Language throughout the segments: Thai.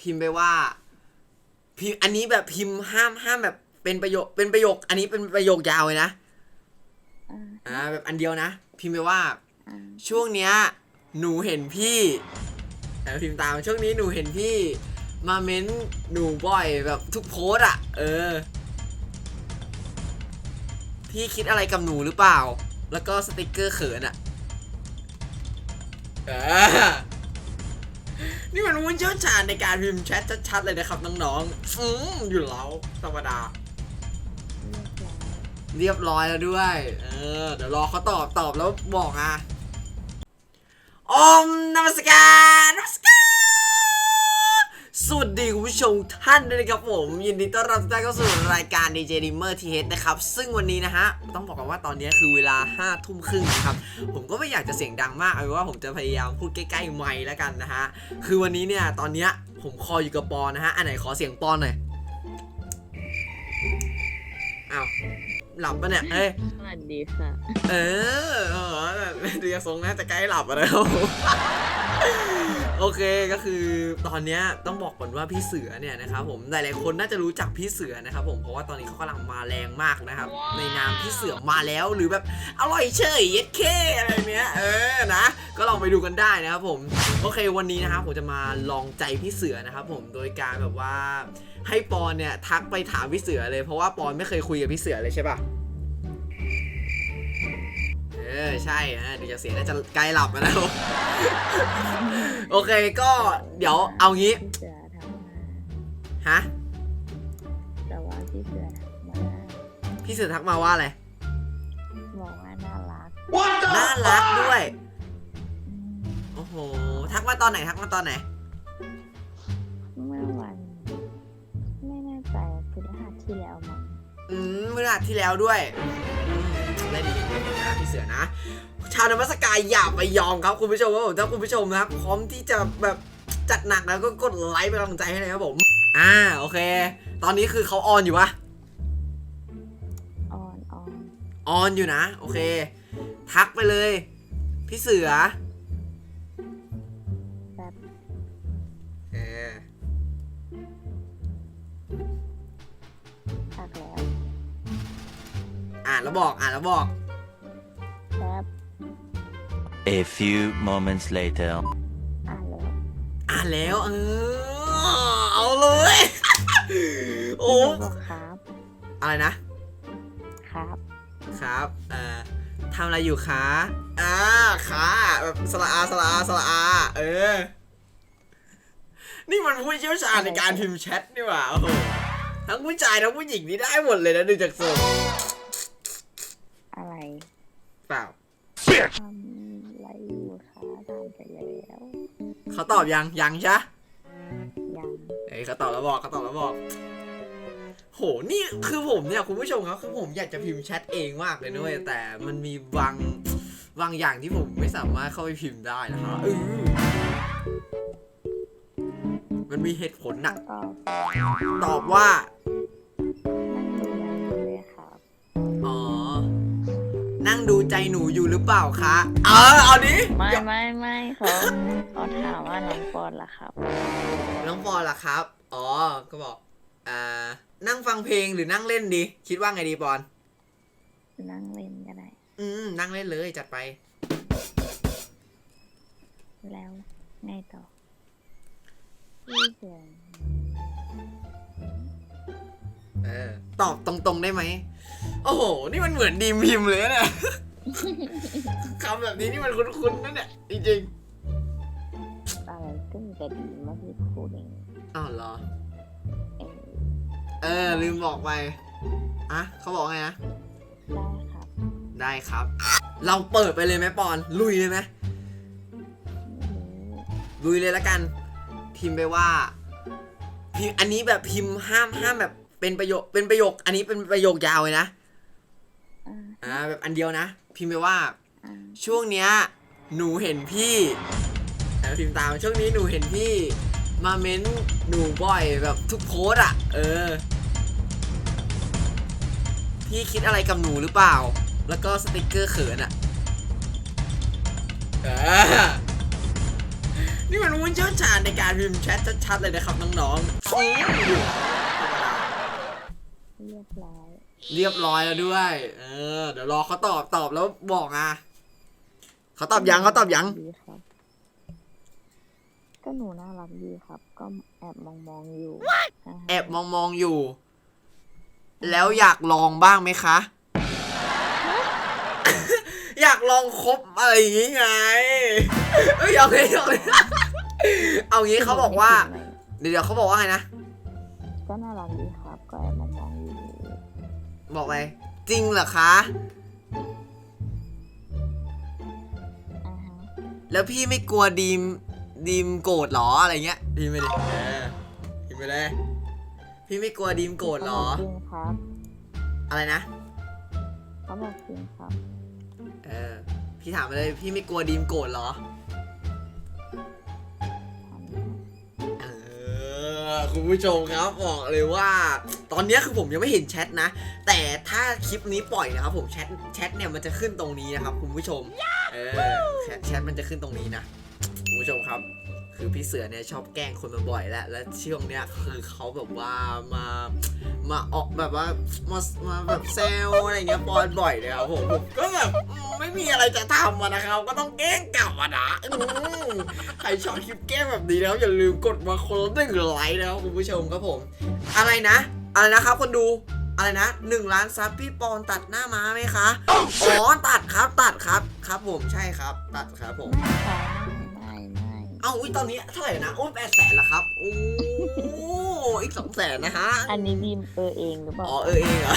พิมพ์ไปว่าพิมพ์อันนี้แบบพิมพ์ห้ามห้ามแบบเป็นประโยคเป็นประโยค อันนี้เป็นประโยคยาวเลยนะอ่าอ่าแบบอันเดียวนะ พิมพ์ไปว่าอ่า ช่วงเนี้ย หนูเห็นพี่แต่พิมพ์ตามช่วงนี้หนูเห็นพี่ มาเม้นหนูบ่อยแบบทุกโพสต์อะเออ พี่คิดอะไรกับหนูหรือเปล่า แล้วก็สติกเกอร์เขินอะเออ นี่มันวุ้นเชี่ยวชาญในการพิมพ์แชทชัดๆเลยนะครับน้องๆอืมอยู่แล้วธรรมดา เรียบร้อยแล้วด้วย เออ เดี๋ยวรอเขาตอบตอบแล้วบอกอะอมนมัสการนมัส สวัสดีคุณผู้ชมท่านด้วยนะครับผม ยินดีต้อนรับทุกท่านเข้าสู่รายการ DJ Dimmer TH นะครับ ซึ่งวันนี้นะฮะ ต้องบอกกันว่าตอนนี้คือเวลา5ทุ่มครึ่งนะครับ ผมก็ไม่อยากจะเสียงดังมาก เอาเป็นว่าผมจะพยายามพูดใกล้ๆไมค์แล้วกันนะฮะ คือวันนี้เนี่ย ตอนเนี้ยผมคออยู่กับปอนนะฮะ อันไหนขอเสียงปอนหน่อยอ้าวหลับปะเนี่ย เอ้ยสวัสดีค่ะ เออเออดูจากทรงน่าจะใกล้หลับอะนะครับผม โอเคก็คือตอนนี้ต้องบอกก่อนว่าพี่เสือเนี่ยนะครับผมหลายๆคนน่าจะรู้จักพี่เสือนะครับผมเพราะว่าตอนนี้เขากำลังมาแรงมากนะครับ ในนามพี่เสือมาแล้วหรือแบบอร่อยเฉยเย็ดเคอะไรเนี้ยเออนะ ก็ลองไปดูกันได้นะครับผมโอเควันนี้นะครับผมจะมาลองใจพี่เสือนะครับผมโดยการแบบว่าให้ปอนเนี่ยทักไปถามพี่เสือเลยเพราะว่าปอนไม่เคยคุยกับพี่เสือเลยใช่ปะ ออใช่ฮะเดี๋ยวจะเสียงน่าจะใกล้หลับแล้วนะโอเคก็เดี๋ยวเอางี้เสือทำมาฮะ แต่ว่าพี่เสือทำมาพี่เสือทักมาว่าอะไร บอกว่าน่ารักน่ารักด้วย อืมโอ้โห ทักมาตอนไหนทักมาตอนไหน เมื่อวัน ไม่แน่ใจพฤหัสที่แล้วมั้งอืมเมื่ออาทิตย์ที่แล้วด้วยอืมได้ดี นะพี่เสือนะ ชาวนมัสกายอย่าไปยอมครับคุณผู้ชมว่าผมถ้าคุณผู้ชมนะครับพร้อมที่จะแบบจัดหนักแล้วก็กดไลค์เป็นกำลังใจให้เลยครับผม อ่าโอเค ตอนนี้คือเขาออนอยู่ปะออนออนออนอยู่นะ โอเค ทักไปเลย พี่เสือแบบเออทักแล้ว อ่านแล้วบอกอ่านแล้วบอก แบบ A few moments later. อ่านแล้ว อ่านแล้วเออเอาเลย โอ้พี่บอกครับ อะไรนะ ครับ ครับเอ่อทำอะไรอยู่คะอ่าขาแบบสละอาสละอาสละอา เออ นี่มันผู้เชี่ยวชาญในการพิมพ์แชทนี่หว่า โอ้โห ทั้งผู้ชายทั้งผู้หญิงนี่ได้หมดเลยนะดูจากทรงอะไรเปล่าทำอะไรอยู่คะทำไปแล้วเขาตอบยังยังใช่ปะยังเอ้ยเขาตอบแล้วบอกเขาตอบแล้วบอกโหนี่คือผมเนี่ยคุณผู้ชมครับคือผมอยากจะพิมพ์แชทเองมากเลยนะเว้ยแต่มันมีบางบางอย่างที่ผมไม่สามารถเข้าไปพิมพ์ได้นะฮะเออมันมีเหตุผลนะก็ตอบว่า ใจหนูอยู่หรือเปล่าคะเออเอาดิไม่ไม่ไม่เขาเขาถามว่าน้องปอนล่ะครับ น้องปอนล่ะครับ อ๋อ ก็บอก อ่า นั่งฟังเพลงหรือนั่งเล่นดี คิดว่าไงดีปอน นั่งเล่นก็ได้ อืม นั่งเล่นเลยจัดไป แล้วไงต่อพี่เสือเออ ตอบตรงๆได้ไหม โอ้โห นี่มันเหมือนดีมพิมพ์เลยนะเนี่ย คำแบบนี้นี่มันคุ้นๆนั่นเนี่ยจริงอะไรก็มีแต่ดีมาพี่พูดเองๆอ้าวเหรอ เองเออ ลืมบอกไปอะเขาบอกไงนะ ได้ครับได้ครับ เราเปิดไปเลยไหมปอน ลุยเลยไหมไม่รู้ลุยเลยละกัน พิมพ์ไปว่าพิมพ์อันนี้แบบพิมพ์ห้ามห้ามแบบเป็นประโยคเป็นประโยค อันนี้เป็นประโยคยาวเลยนะ อ่า อ่าแบบอันเดียวนะ พิมพ์ไปว่าอ่า ช่วงเนี้ย หนูเห็นพี่แต่พิมพ์ตามช่วงนี้หนูเห็นพี่ มาเม้นหนูบ่อยแบบทุกโพสต์อะเออ พี่คิดอะไรกับหนูหรือเปล่า แล้วก็สติกเกอร์เขินอะเออนี่มันวุ้นเชี่ยวชาญในการพิมพ์แชทชัดๆเลยนะครับน้องๆอืมธรรมดาเรียบร้อย เรียบร้อยแล้วด้วย เออ เดี๋ยวรอเขาตอบตอบแล้วบอกอะเขาตอบยังเขาตอบยัง ดีครับ ก็หนูน่ารักดีครับ ก็แอบมองมองๆอยู่าฮะแอบมองมองๆอยู่ แล้วอยากลองบ้างไหมคะ อยากลองคบอะไรอย่างงี้ไงเอ้ยเอาเลยเอาเลยเอางี้เขาบอกว่า เดี๋ยวเดี๋ยวเขาบอกว่าไงนะ ก็น่ารักดีครับ ก็แอบมองมองๆอยู่ บอกไปจริงเหรอคะ อ่าฮะแล้วพี่ไม่กลัวดีมดีมโกรธเหรออะไรเงี้ยพิมพ์ไปดิเออพิมพ์ไปเลยพี่ไม่กลัวดีมโกรธเหรอจริงครับอะไรนะ เขาบอกจริงครับ เออ พี่ถามไปเลย พี่ไม่กลัวดีมโกรธเหรอ อคุณผู้ชมครับบอกเลยว่า ตอนนี้คือผมยังไม่เห็นแชทนะ แต่ถ้าคลิปนี้ปล่อยนะครับผมแชทแชทเนี่ยมันจะขึ้นตรงนี้นะครับคุณผู้ชมเออแชทแชทมันจะขึ้นตรงนี้นะคุณผู้ชมครับ คือพี่เสือเนี่ยชอบแกล้งคนมาบ่อยแล้วและช่วงเนี้ยคือเขาแบบว่ามามาออกแบบว่ามามาแบบแซวอะไรเงี้ยปอนบ่อยเลยครับผมผมก็แบบไม่มีอะไรจะทำนะครับ ก็ต้องแกล้งกลับนะใครชอบคลิปแกล้งแบบนี้แล้วอย่าลืมกดมาคนละหนึ่งไลค์นะครับคุณผู้ชมครับผม อะไรนะ อะไรนะครับคนดูอะไรนะหนึ่งล้านซับพี่ปอนตัดหน้าม้าไหมคะ อ๋อตัดครับตัดครับครับผมใช่ครับ ตัดครับผม เอ้าอุ้ยตอนนี้เท่าไหร่นะโอ้แปดแสนแล้วครับโอ้อีกสองแสนนะฮะอันนี้บีมเออเองหรือเปล่าอ๋อเออเองเหรอ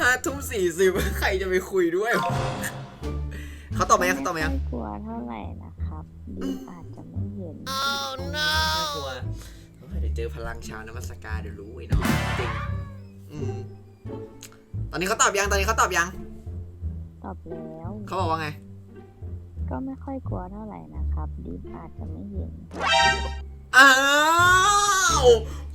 ห้าทุ่มสี่สิบใครจะไปคุยด้วยวะเขาตอบไหมยังเขาตอบไหมยังไม่กลัวเท่าไหร่นะครับบีมอาจจะไม่เห็นน่ากลัวเดี๋ยวเจอพลังชาวนมัสการเดี๋ยวรู้ไอ้น้องจริงอืมตอนนี้เขาตอบยังตอนนี้เขาตอบยัง ตอบแล้วเขาบอกว่าไง ก็ไม่ค่อยกลัวเท่าไหร่นะครับบีมอาจจะไม่เห็น อ้าว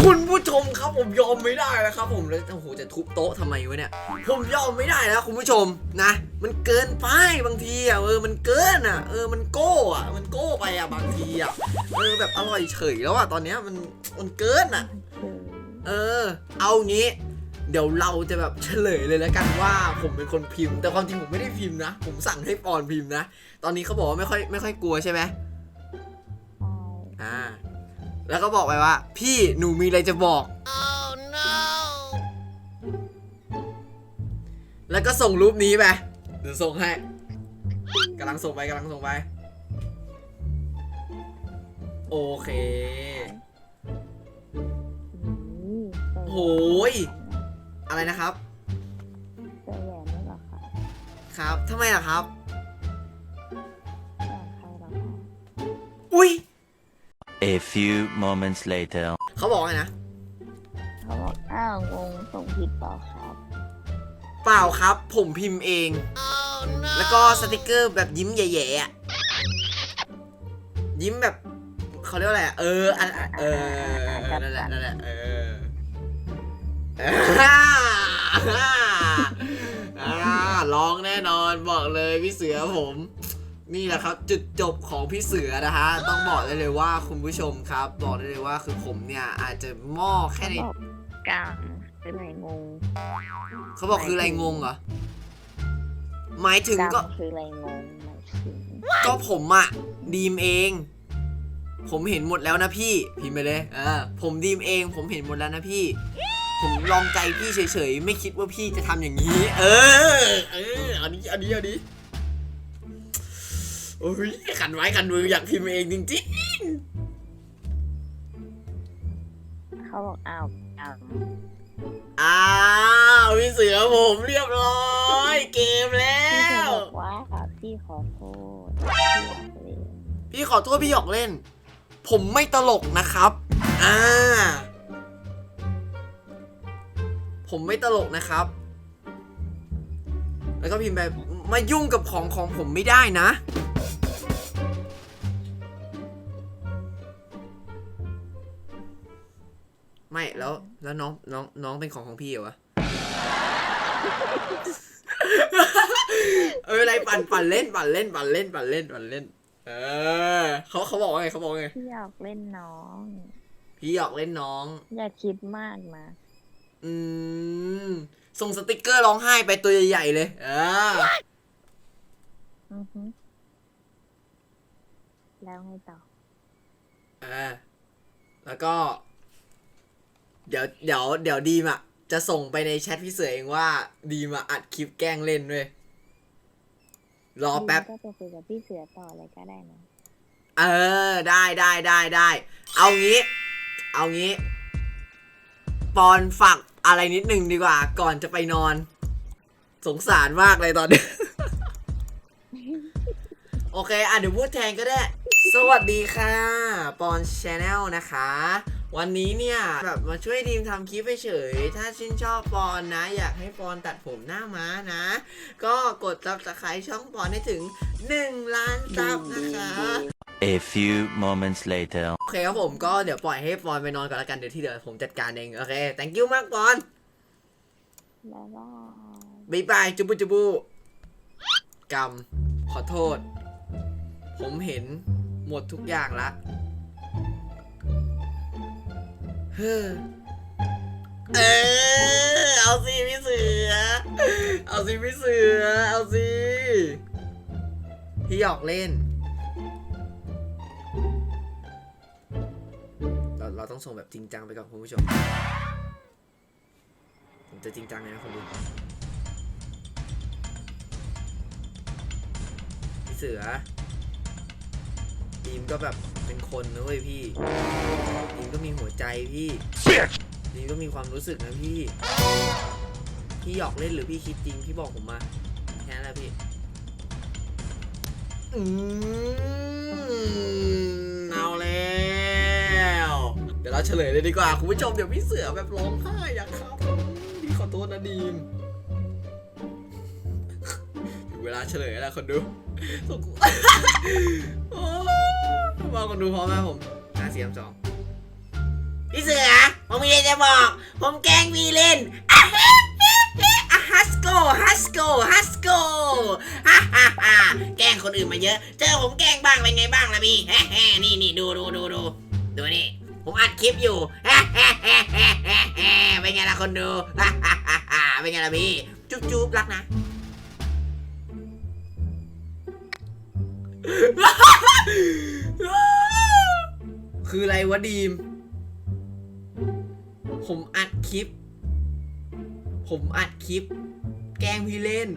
คุณผู้ชมครับผมยอมไม่ได้แล้วครับ ผมแล้วโอ้โหจะทุบโต๊ะทำไมวะเนี่ย ผมยอมไม่ได้แล้วคุณผู้ชมนะ มันเกินไปบางทีอะเออมันเกินอะเออมันโก้อะมันโก้ไปอะบางทีอะเออแบบอร่อยเฉยแล้วอะตอนเนี้ยมันมันเกินอะคือเออ เอางี้ เดี๋ยวเราจะแบบเฉลยเลยแล้วกันว่าผมเป็นคนพิมพ์ แต่ความจริงผมไม่ได้พิมพ์นะ ผมสั่งให้ปอนพิมพ์นะ ตอนนี้เขาบอกว่าไม่ค่อยไม่ค่อยกลัวใช่ไหมใช่อ่า แล้วก็บอกไปว่า พี่หนูมีอะไรจะบอกแล้วก็ส่งรูปนี้ไปเดี๋ยวส่งให้กำลังส่งไปกำลังส่งไป โอเคนี่ใส่แหวนโหย อะไรนะครับใส่แหวนด้วยเหรอคะครับทำไมล่ะครับ แหวนใครเหรอคะอุ้ย A few moments later. เขาบอกไงนะ เขาบอกอ้าวงงส่งผิดเปล่าครับเปล่าครับ ผมพิมพ์เอง แล้วก็สติกเกอร์แบบยิ้มแย่ๆอะยิ้มแบบเขาเรียกว่าอะไรอะเอออันเออเออนั่นแหละนั่นแหละเอออ่า อ่าร้องแน่นอนบอกเลยพี่เสือผม นี่แหละครับ จุดจบของพี่เสือนะฮะต้องบอกได้เลยว่าคุณผู้ชมครับ บอกได้เลยว่าคือผมเนี่ยอาจจะหม้อแค่ในบอกกลางเป็นไรงงเขาบอกคืออะไรงงเหรอหมายถึงกลางก็ คือไรงงหมายถึงก็ผมอะดีมเอง ผมเห็นหมดแล้วนะพี่พิมพ์ไปเลยเออผมดีมเอง ผมเห็นหมดแล้วนะพี่ ผมลองใจพี่เฉยๆ ไม่คิดว่าพี่จะทำอย่างนี้ เออ เออ อันนี้ อันนี้ อันนี้โอ้ยขันไว้ขันมืออยากพิมพ์เองจริงเขาบอกอ้าวกลางๆอ้าวพี่เสือผมเรียบร้อย เกมแล้พี่จะว บอกว่าพี่ขอโทษพี่อยากเล่นพี่ขอโทษพี่หยอกเล่น ผมไม่ตลกนะครับ อ่า ผมไม่ตลกนะครับ แล้วก็พิมพ์แบบมายุ่งกับของของผมไม่ได้นะ ไม่แล้วแล้วน้องน้องน้องเป็นของของพี่เหรอวะเอออะไรปั่นปั่นเล่นปั่นเล่นปั่นเล่นปั่นเล่นปั่นเล่น เออเขาเขาบอกว่าไงเขาบอกว่าไงพี่อยากเล่นน้อง พี่หยอกเล่นน้อง อย่าคิดมากนะ อืม ส่งสติกเกอร์ร้องไห้ไปตัวใหญ่ๆเลยเอออือฮึแล้วไงต่อเออแล้วก็ เดี๋ยวเดี๋ยวเดี๋ยวดีมอะจะส่งไปในแชทพี่เสือเองว่าดีมอะอัดคลิปแกล้งเล่นด้วยรอแป๊บ ก็ไปคุยกับพี่เสือต่อเลยก็ได้นะ เออ ได้ได้ได้ได้ เอางี้ เอางี้ ปอนฝากอะไรนิดหนึ่งดีกว่า ก่อนจะไปนอน สงสารมากเลยตอนนี้ โอเค อะเดี๋ยวพูดแทนก็ได้ สวัสดีค่ะ ปอนชาแนลนะคะ วันนี้เนี่ยแบบมาช่วยดีมทำคลิปเฉย ถ้าชื่นชอบปอนนะ อยากให้ปอนตัดผมหน้าม้านะ ก็กด subscribe ช่องปอนให้ถึง 1 ล้านซับนะคะ A few moments later. โอเคครับผมก็เดี๋ยวปล่อยให้ปอนไปนอนก่อนละกันเดี๋ยวที่เหลือผมจัดการเอง โอเค thank you มากปอนบ๊ายบายบ๊ายบายจุบุจุบุกรรมขอโทษ ผมเห็นหมดทุกอย่างละเฮ้อเออเอาสิพี่เสือ เอาสิพี่เสือ เอาสิพี่หยอกเล่น ต้องส่งแบบจริงจังไปก่อนคุณผู้ชม ผมจะจริงจังเลยนะคนดูพี่เสือดีมก็แบบเป็นคนนะเว้ยพี่ดีมก็มีหัวใจพี่ดีมก็มีความรู้สึกนะพี่ พี่หยอกเล่นหรือพี่คิดจริงพี่บอกผมมาแค่นั้นแหละพี่ อืมเอาแล้ว เวเราเฉลยเลยดีกว่าคุณผู้ชมเดี๋ยวพี่เสือแบบร้องไห้อยากครับพี่ขอโทษนะดีมถึงเวลาเฉลยแล้วคนดูสงสารโอ้มาคนดูพร้อมไหมผมห้าสี่สามสองพี่เสือ ผมมีอะไรจะบอก ผมแกล้งพี่เล่นฮัสโกฮัสโกฮัสโกฮ่าฮ่าฮ่าแกล้งคนอื่นมาเยอะ เจอผมแกล้งบ้างเป็นไงบ้างล่ะพี่แฮ่แฮ่นี่นี่ดูดูดูดูดูนี่ ผมอัดคลิปอยู่แฮ่แฮ่แฮ่แฮ่แฮ่แฮ่เป็นไงล่ะคนดูเป็นไงล่ะพี่ จุ๊บจุ๊บรักนะคืออะไรวะดีม ผมอัดคลิป ผมอัดคลิป แกล้งพี่เล่น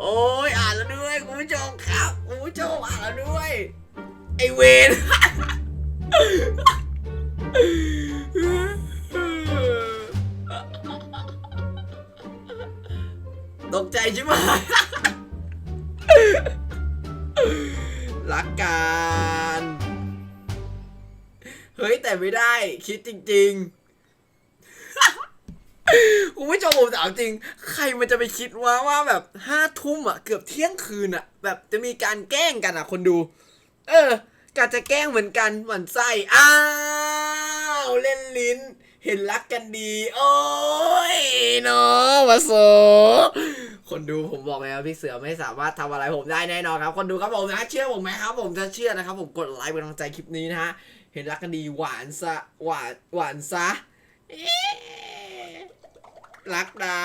โอ้ยอ่านแล้วด้วยคุณผู้ชมครับคุณผู้ชมอ่านแล้วด้วย ไอเวนตกใจใช่ไหมรักกันเฮ้ยแต่ไม่ได้คิดจริง ๆ คุณผู้ชมผมถามจริง ใครมันจะไปคิดว่าว่าแบบห้าทุ่มอะเกือบเที่ยงคืนอะ แบบจะมีการแกล้งกันอะ คนดู เออกาจะแกล้งเหมือนกันหมันไส้อ้าวเล่นลิ้น เห็นรักกันดี โอ้ยเนาะมาโซคนดูผมบอกแล้วพี่เสือไม่สามารถทำอะไรผมได้แน่นอนครับ คนดูครับผมนะเชื่อผมไหมครับ ผมจะเชื่อนะครับ ผมกดไลค์เป็นกำลังใจคลิปนี้นะฮะเห็นรักกันดีหวานซะหวานหวานซะ รักนะ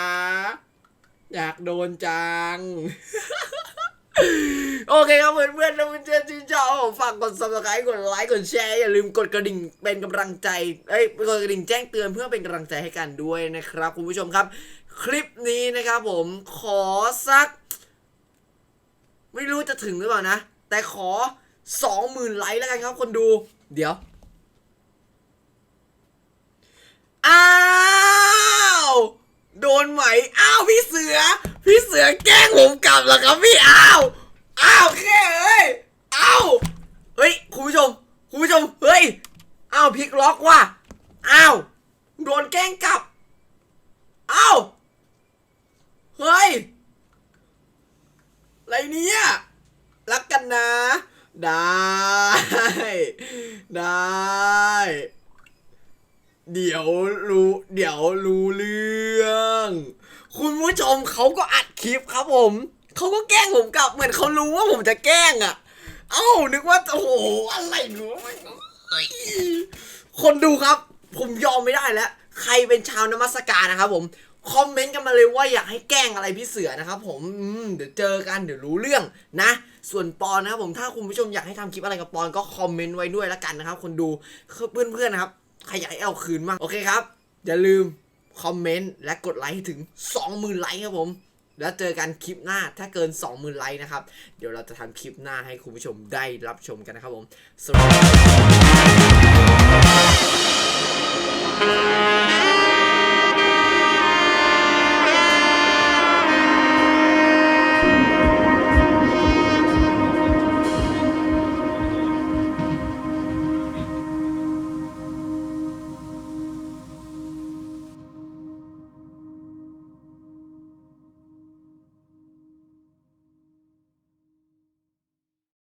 อยากโดนจัง โอเคครับเพื่อนเพื่อนๆถ้าเพื่อนๆชื่นชอบฝากกด subscribe กดไลค์กดแชร์อย่าลืมกดกระดิ่งเป็นกำลังใจเอ้ยกดกระดิ่งแจ้งเตือนเพื่อเป็นกำลังใจให้กันด้วยนะครับ คุณผู้ชมครับ คลิปนี้นะครับผมขอสัก ไม่รู้จะถึงหรือเปล่านะ แต่ขอ20,000ไลค์แล้วกันครับคนดู เดี๋ยวอ้าว โดนไหมอ้าวพี่เสือ พี่เสือแกล้งผมกลับแล้วครับพี่อ้าวอ้าวแค่เอ้ยอ้าวเฮ้ยคุณผู้ชมคุณผู้ชมเฮ้ยอ้าวพลิกล็อกว่ะ อ้าว โดนแกล้งกลับ อ้าว เฮ้ย อะไรเนี่ยรักกันนะ ได้ ได้ เดี๋ยวรู้เดี๋ยวรู้เรื่อง คุณผู้ชมเขาก็อัดค ลิปครับผมเขาก็แกล้งผมกลับเหมือนเขารู้ว่าผมจะแกล้งอะ เอ้านึกว่าโอ้โหอะไรหนูคนดูครับ ผมยอมไม่ได้แล้ว ใครเป็นชาวนมัสการนะครับผมคอมเมนต์กันมาเลยว่าอยากให้แกล้งอะไรพี่เสือนะครับผมอืมเดี๋ยวเจอกันเดี๋ยวรู้เรื่องนะ ส่วนปอนนะครับผมถ้าคุณผู้ชมอยากให้ทำคลิปอะไรกับปอนก็คอมเมนต์ไว้ด้วยละกันนะครับ คนดูเพื่อนๆนะครับใครอยากให้เอาคืนบ้างโอเคครับ อย่าลืมคอมเมนต์และกดไลค์ให้ถึง 20,000 ไลค์ครับผม แล้วเจอกันคลิปหน้าถ้าเกิน 20,000ไลค์นะครับ เดี๋ยวเราจะทำคลิปหน้าให้คุณผู้ชมได้รับชมกันนะครับผมสวัสดีครับ